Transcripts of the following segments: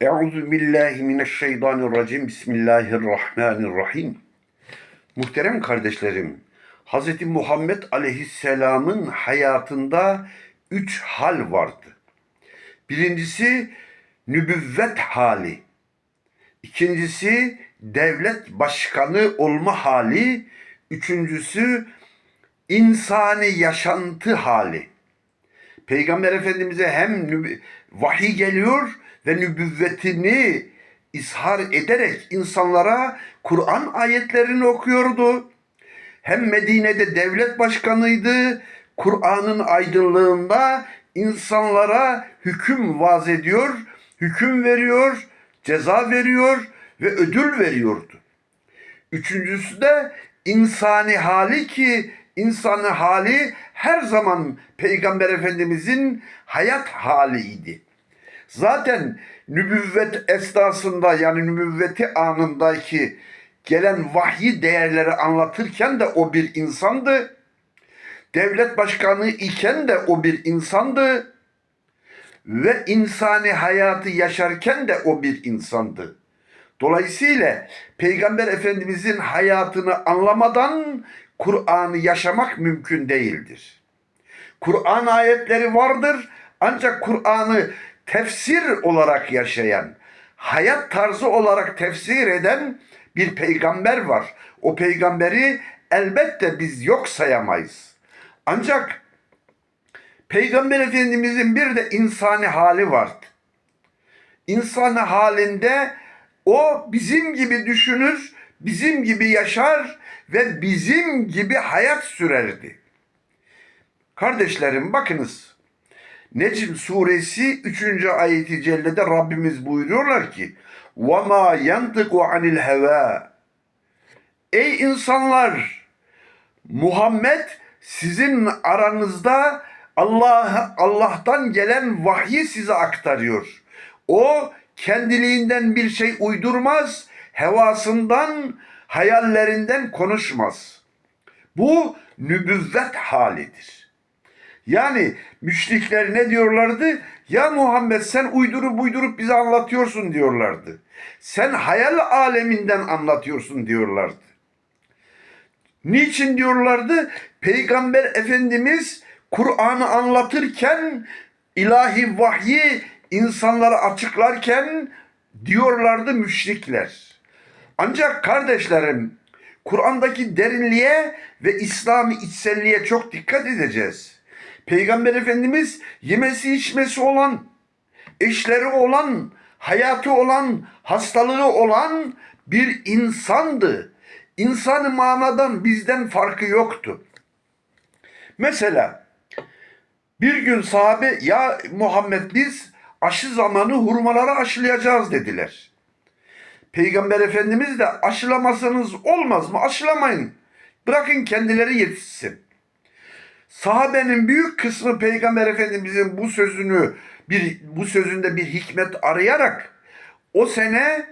Euzu billahi mineşşeytanirracim. Bismillahirrahmanirrahim. Muhterem kardeşlerim, Hz. Muhammed Aleyhisselam'ın hayatında üç hal vardı. Birincisi nübüvvet hali. İkincisi devlet başkanı olma hali. Üçüncüsü insani yaşantı hali. Peygamber Efendimiz'e hem vahiy geliyor ve nübüvvetini ishar ederek insanlara Kur'an ayetlerini okuyordu. Hem Medine'de devlet başkanıydı, Kur'an'ın aydınlığında insanlara hüküm vaz ediyor, hüküm veriyor, ceza veriyor ve ödül veriyordu. Üçüncüsü de insani hali ki insanı hali her zaman Peygamber Efendimizin hayat haliydi. Zaten nübüvvet esnasında yani nübüvveti anındaki gelen vahyi değerleri anlatırken de o bir insandı. Devlet başkanı iken de o bir insandı. Ve insani hayatı yaşarken de o bir insandı. Dolayısıyla Peygamber Efendimizin hayatını anlamadan Kur'an'ı yaşamak mümkün değildir. Kur'an ayetleri vardır ancak Kur'an'ı tefsir olarak yaşayan, hayat tarzı olarak tefsir eden bir peygamber var. O peygamberi elbette biz yok sayamayız. Ancak Peygamber Efendimizin bir de insani hali vardı. İnsan halinde o bizim gibi düşünür, bizim gibi yaşar ve bizim gibi hayat sürerdi. Kardeşlerim bakınız. Necm suresi 3. ayeti cellede Rabbimiz buyuruyorlar ki وَمَا يَنْطِقُ عَنِ الْهَوَى Ey insanlar! Muhammed sizin aranızda Allah Allah'tan gelen vahyi size aktarıyor. O kendiliğinden bir şey uydurmaz, hevasından, hayallerinden konuşmaz. Bu nübüvvet halidir. Yani müşrikler ne diyorlardı? Ya Muhammed sen uydurup uydurup bize anlatıyorsun diyorlardı. Sen hayal aleminden anlatıyorsun diyorlardı. Niçin diyorlardı? Peygamber Efendimiz Kur'an'ı anlatırken ilahi vahyi insanlara açıklarken diyorlardı müşrikler. Ancak kardeşlerim Kur'an'daki derinliğe ve İslami içselliğe çok dikkat edeceğiz. Peygamber Efendimiz yemesi içmesi olan, eşleri olan, hayatı olan, hastalığı olan bir insandı. İnsanı manadan bizden farkı yoktu. Mesela bir gün sahabe ya Muhammed biz aşı zamanı hurmaları aşılayacağız dediler. Peygamber Efendimiz de aşılamasanız olmaz mı? Aşılamayın. Bırakın kendileri yetişsin. Sahabenin büyük kısmı Peygamber Efendimizin bu sözünü bir bu sözünde bir hikmet arayarak o sene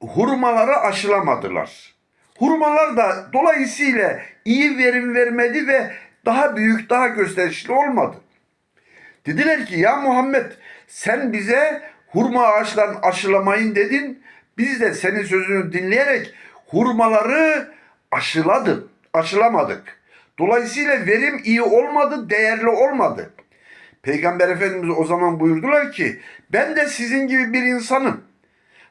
hurmaları aşılamadılar. Hurmalar da dolayısıyla iyi verim vermedi ve daha büyük, daha gösterişli olmadı. Dediler ki ya Muhammed sen bize hurma ağaçlarını aşılamayın dedin. Biz de senin sözünü dinleyerek hurmaları aşıladık, aşılamadık. Dolayısıyla verim iyi olmadı, değerli olmadı. Peygamber Efendimiz o zaman buyurdular ki ben de sizin gibi bir insanım.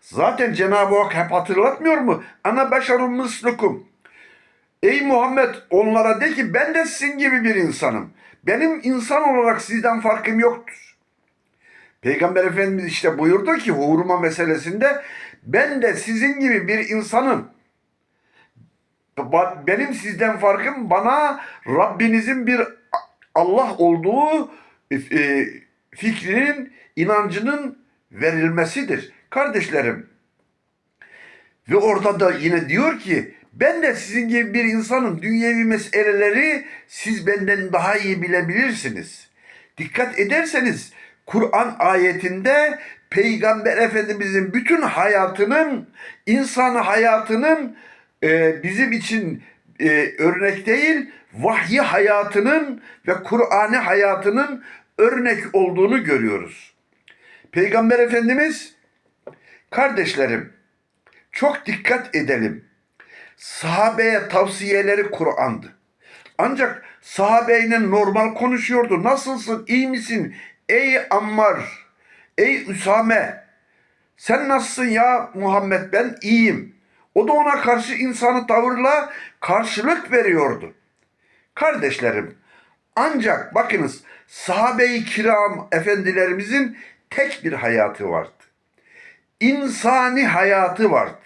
Zaten Cenab-ı Hak hep hatırlatmıyor mu? Ana beşerun mislukum. Ey Muhammed onlara de ki ben de sizin gibi bir insanım. Benim insan olarak sizden farkım yoktur. Peygamber Efendimiz işte buyurdu ki hurma meselesinde ben de sizin gibi bir insanım. Benim sizden farkım bana Rabbinizin bir Allah olduğu e, fikrinin, inancının verilmesidir. Kardeşlerim ve orada da yine diyor ki ben de sizin gibi bir insanım. Dünyevi meseleleri siz benden daha iyi bilebilirsiniz. Dikkat ederseniz Kur'an ayetinde Peygamber Efendimizin bütün hayatının, insan hayatının e, bizim için e, örnek değil, vahyi hayatının ve Kur'an'ı hayatının örnek olduğunu görüyoruz. Peygamber Efendimiz Kardeşlerim, çok dikkat edelim. Sahabeye tavsiyeleri Kur'an'dı. Ancak sahabeyle normal konuşuyordu. Nasılsın, iyi misin? Ey Ammar, ey Üsame, sen nasılsın ya Muhammed ben iyiyim. O da ona karşı insanı tavırla karşılık veriyordu. Kardeşlerim ancak bakınız sahabe-i kiram efendilerimizin tek bir hayatı vardı. İnsani hayatı vardı.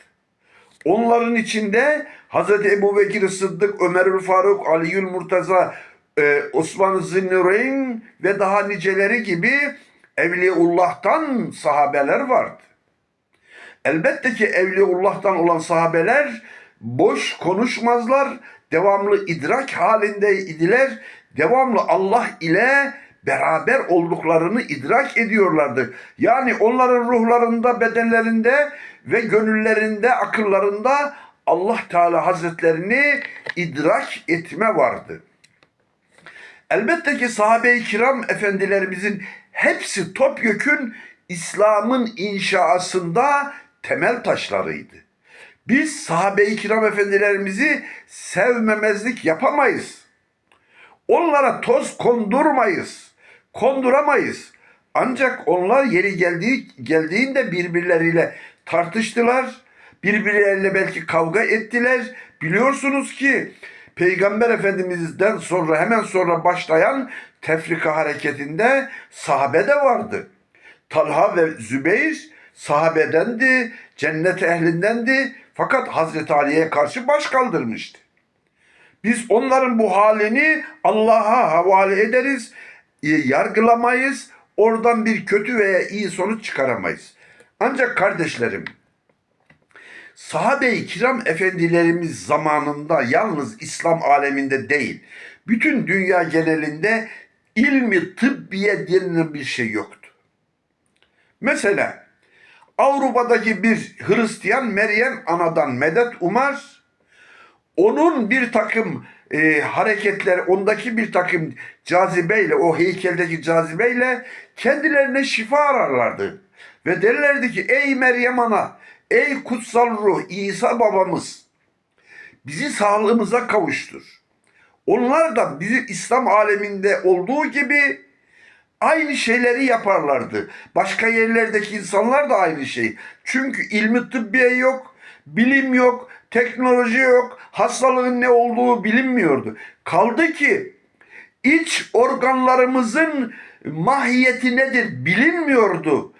Onların içinde Hz. Ebu Bekir Sıddık, Ömerül Faruk, Aliül Murtaza, e, Osman Zinnureyn ve daha niceleri gibi Evliyaullah'tan sahabeler vardı. Elbette ki Evliyaullah'tan olan sahabeler boş konuşmazlar, devamlı idrak halinde idiler, devamlı Allah ile beraber olduklarını idrak ediyorlardı. Yani onların ruhlarında, bedenlerinde ve gönüllerinde, akıllarında Allah Teala Hazretlerini idrak etme vardı. Elbette ki sahabe-i kiram efendilerimizin hepsi topyekün İslam'ın inşasında temel taşlarıydı. Biz sahabe-i kiram efendilerimizi sevmemezlik yapamayız. Onlara toz kondurmayız. Konduramayız. Ancak onlar yeri geldiği, geldiğinde birbirleriyle tartıştılar. Birbirleriyle belki kavga ettiler. Biliyorsunuz ki Peygamber Efendimiz'den sonra hemen sonra başlayan tefrika hareketinde sahabe de vardı. Talha ve Zübeyir sahabedendi, cennet ehlindendi fakat Hazreti Ali'ye karşı baş kaldırmıştı. Biz onların bu halini Allah'a havale ederiz, e, yargılamayız, oradan bir kötü veya iyi sonuç çıkaramayız. Ancak kardeşlerim, sahabe-i kiram efendilerimiz zamanında yalnız İslam aleminde değil, bütün dünya genelinde ilmi tıbbiye denilen bir şey yoktu. Mesela Avrupa'daki bir Hristiyan Meryem Ana'dan medet umar, onun bir takım e, hareketler, ondaki bir takım cazibeyle, o heykeldeki cazibeyle kendilerine şifa ararlardı. Ve derlerdi ki ey Meryem Ana, ey kutsal ruh İsa babamız bizi sağlığımıza kavuştur. Onlar da bizi İslam aleminde olduğu gibi aynı şeyleri yaparlardı. Başka yerlerdeki insanlar da aynı şey. Çünkü ilmi tıbbiye yok, bilim yok, teknoloji yok, hastalığın ne olduğu bilinmiyordu. Kaldı ki iç organlarımızın mahiyeti nedir bilinmiyordu.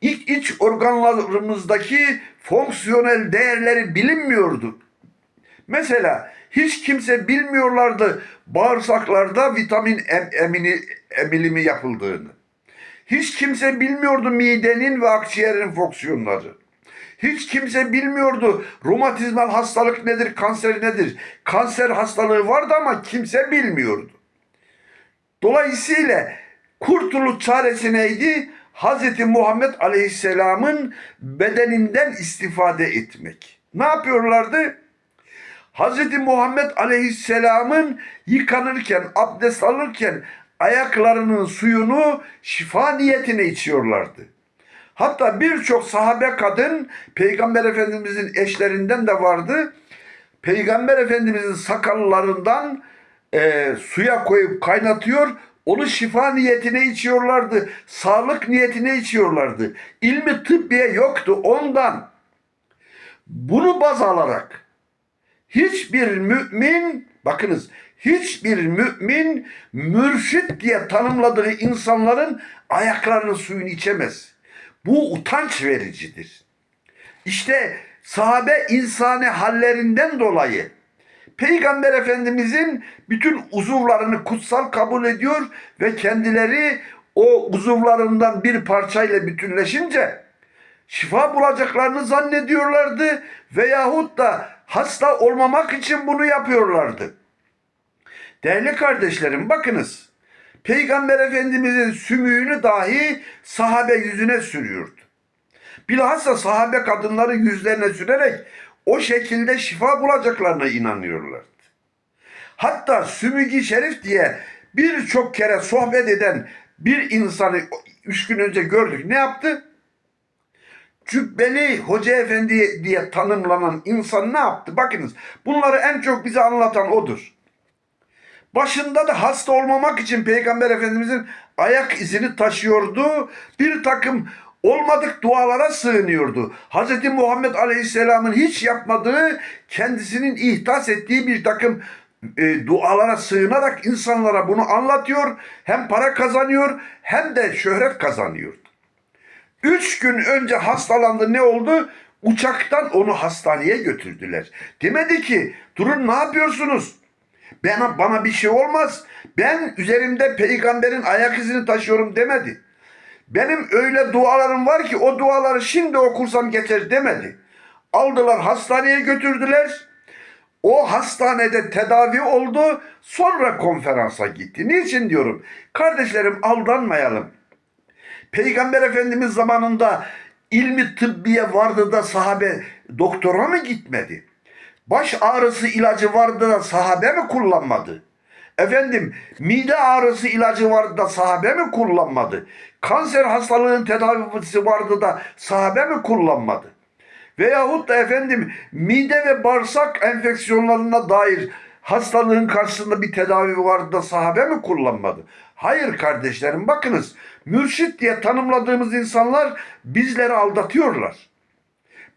İç, iç organlarımızdaki fonksiyonel değerleri bilinmiyordu. Mesela hiç kimse bilmiyorlardı bağırsaklarda vitamin em, emini, emilimi yapıldığını. Hiç kimse bilmiyordu midenin ve akciğerin fonksiyonları. Hiç kimse bilmiyordu romatizmal hastalık nedir, kanser nedir. Kanser hastalığı vardı ama kimse bilmiyordu. Dolayısıyla kurtuluş çaresi neydi? Hz. Muhammed Aleyhisselam'ın bedeninden istifade etmek. Ne yapıyorlardı? Hz. Muhammed Aleyhisselam'ın yıkanırken, abdest alırken ayaklarının suyunu şifa niyetine içiyorlardı. Hatta birçok sahabe kadın Peygamber Efendimizin eşlerinden de vardı. Peygamber Efendimizin sakallarından e, suya koyup kaynatıyor, onu şifa niyetine içiyorlardı. Sağlık niyetine içiyorlardı. İlmi tıbbiye yoktu ondan. Bunu baz alarak hiçbir mümin bakınız hiçbir mümin mürşit diye tanımladığı insanların ayaklarının suyunu içemez. Bu utanç vericidir. İşte sahabe insani hallerinden dolayı Peygamber Efendimizin bütün uzuvlarını kutsal kabul ediyor ve kendileri o uzuvlarından bir parçayla bütünleşince şifa bulacaklarını zannediyorlardı veyahut da hasta olmamak için bunu yapıyorlardı. Değerli kardeşlerim bakınız. Peygamber Efendimizin sümüğünü dahi sahabe yüzüne sürüyordu. Bilhassa sahabe kadınları yüzlerine sürerek o şekilde şifa bulacaklarına inanıyorlardı. Hatta sümüğü şerif diye birçok kere sohbet eden bir insanı üç gün önce gördük. Ne yaptı? Cübbeli hoca efendi diye tanımlanan insan ne yaptı? Bakınız bunları en çok bize anlatan odur. Başında da hasta olmamak için Peygamber Efendimizin ayak izini taşıyordu. Bir takım olmadık dualara sığınıyordu. Hz. Muhammed Aleyhisselam'ın hiç yapmadığı, kendisinin ihtas ettiği bir takım e, dualara sığınarak insanlara bunu anlatıyor. Hem para kazanıyor hem de şöhret kazanıyordu. Üç gün önce hastalandı ne oldu? Uçaktan onu hastaneye götürdüler. Demedi ki durun ne yapıyorsunuz? Bana, bana bir şey olmaz. Ben üzerimde peygamberin ayak izini taşıyorum demedi. Benim öyle dualarım var ki o duaları şimdi okursam geçer demedi. Aldılar hastaneye götürdüler. O hastanede tedavi oldu. Sonra konferansa gitti. Niçin diyorum? Kardeşlerim aldanmayalım. Peygamber Efendimiz zamanında ilmi tıbbiye vardı da sahabe doktora mı gitmedi? Baş ağrısı ilacı vardı da sahabe mi kullanmadı? Efendim mide ağrısı ilacı vardı da sahabe mi kullanmadı? Kanser hastalığın tedavisi vardı da sahabe mi kullanmadı? Veyahut da efendim mide ve bağırsak enfeksiyonlarına dair hastalığın karşısında bir tedavi vardı da sahabe mi kullanmadı? Hayır kardeşlerim bakınız mürşit diye tanımladığımız insanlar bizleri aldatıyorlar.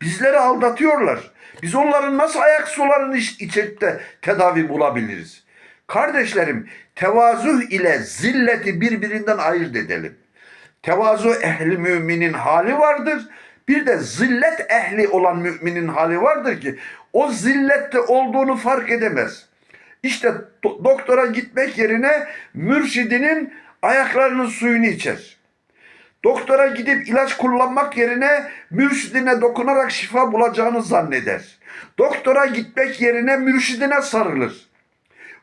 Bizleri aldatıyorlar. Biz onların nasıl ayak sularını iç- içip de tedavi bulabiliriz? Kardeşlerim tevazu ile zilleti birbirinden ayırt edelim. Tevazu ehli müminin hali vardır. Bir de zillet ehli olan müminin hali vardır ki o zillette olduğunu fark edemez. İşte do- doktora gitmek yerine mürşidinin ayaklarının suyunu içer. Doktora gidip ilaç kullanmak yerine mürşidine dokunarak şifa bulacağını zanneder. Doktora gitmek yerine mürşidine sarılır.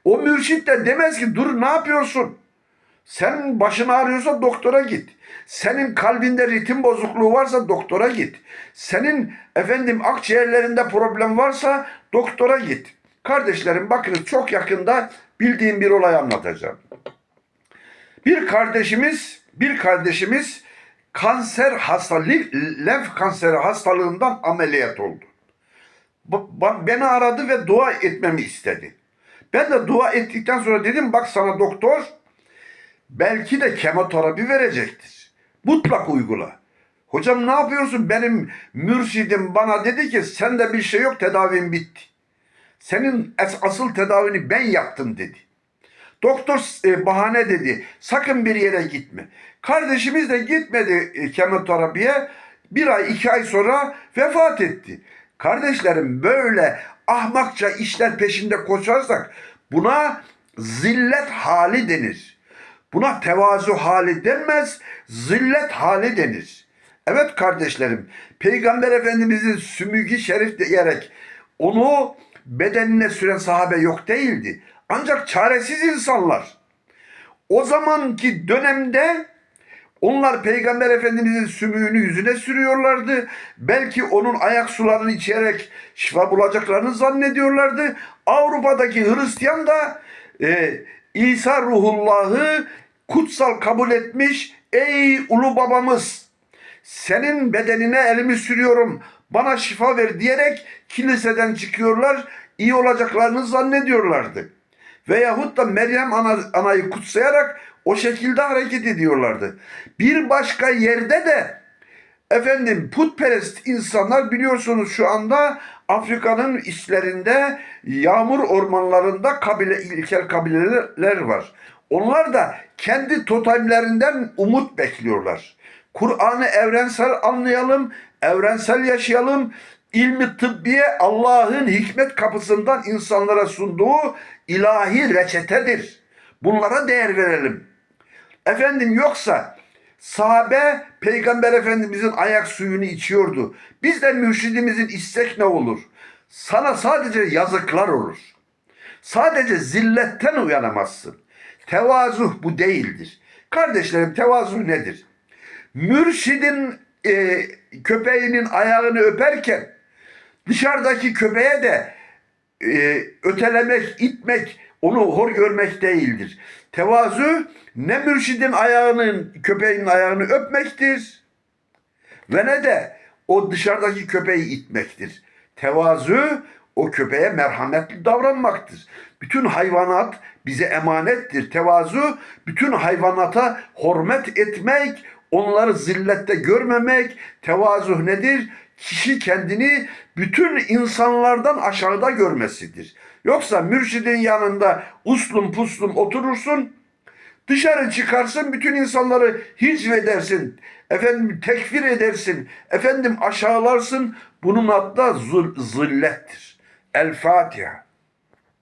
O mürşit de demez ki dur ne yapıyorsun? Sen başın ağrıyorsa doktora git. Senin kalbinde ritim bozukluğu varsa doktora git. Senin efendim akciğerlerinde problem varsa doktora git. Kardeşlerim bakınız çok yakında bildiğim bir olay anlatacağım. Bir kardeşimiz, bir kardeşimiz kanser hastalığı, lenf kanseri hastalığından ameliyat oldu. Beni aradı ve dua etmemi istedi. Ben de dua ettikten sonra dedim bak sana doktor belki de kemoterapi verecektir. Mutlak uygula. Hocam ne yapıyorsun? Benim mürşidim bana dedi ki sende bir şey yok tedavin bitti. Senin asıl tedavini ben yaptım dedi. Doktor e, bahane dedi. Sakın bir yere gitme. Kardeşimiz de gitmedi e, kemoterapiye. Bir ay iki ay sonra vefat etti. Kardeşlerim böyle ahmakça işler peşinde koşarsak buna zillet hali denir. Buna tevazu hali denmez, zillet hali denir. Evet kardeşlerim, Peygamber Efendimizin sümüğü şerif diyerek onu bedenine süren sahabe yok değildi. Ancak çaresiz insanlar. O zamanki dönemde onlar Peygamber Efendimizin sümüğünü yüzüne sürüyorlardı. Belki onun ayak sularını içerek şifa bulacaklarını zannediyorlardı. Avrupa'daki Hristiyan da e, İsa ruhullahı kutsal kabul etmiş. Ey ulu babamız senin bedenine elimi sürüyorum bana şifa ver diyerek kiliseden çıkıyorlar. iyi olacaklarını zannediyorlardı. Veyahut da Meryem ana, anayı kutsayarak o şekilde hareket ediyorlardı. Bir başka yerde de efendim putperest insanlar biliyorsunuz şu anda Afrika'nın içlerinde yağmur ormanlarında kabile ilkel kabileler var. Onlar da kendi totemlerinden umut bekliyorlar. Kur'an'ı evrensel anlayalım, evrensel yaşayalım. İlmi tıbbiye Allah'ın hikmet kapısından insanlara sunduğu ilahi reçetedir. Bunlara değer verelim. Efendim yoksa sahabe peygamber efendimizin ayak suyunu içiyordu. Biz de mürşidimizin içsek ne olur? Sana sadece yazıklar olur. Sadece zilletten uyanamazsın. Tevazu bu değildir. Kardeşlerim tevazu nedir? Mürşidin e, köpeğinin ayağını öperken dışarıdaki köpeğe de e, ötelemek, itmek, onu hor görmek değildir. Tevazu ne mürşidin ayağının, köpeğin ayağını öpmektir ve ne de o dışarıdaki köpeği itmektir. Tevazu o köpeğe merhametli davranmaktır. Bütün hayvanat bize emanettir. Tevazu bütün hayvanata hürmet etmek, onları zillette görmemek. Tevazu nedir? Kişi kendini bütün insanlardan aşağıda görmesidir. Yoksa mürşidin yanında uslum puslum oturursun, Dışarı çıkarsın bütün insanları hicv edersin. Efendim tekfir edersin. Efendim aşağılarsın. Bunun adı da zillettir. El Fatiha.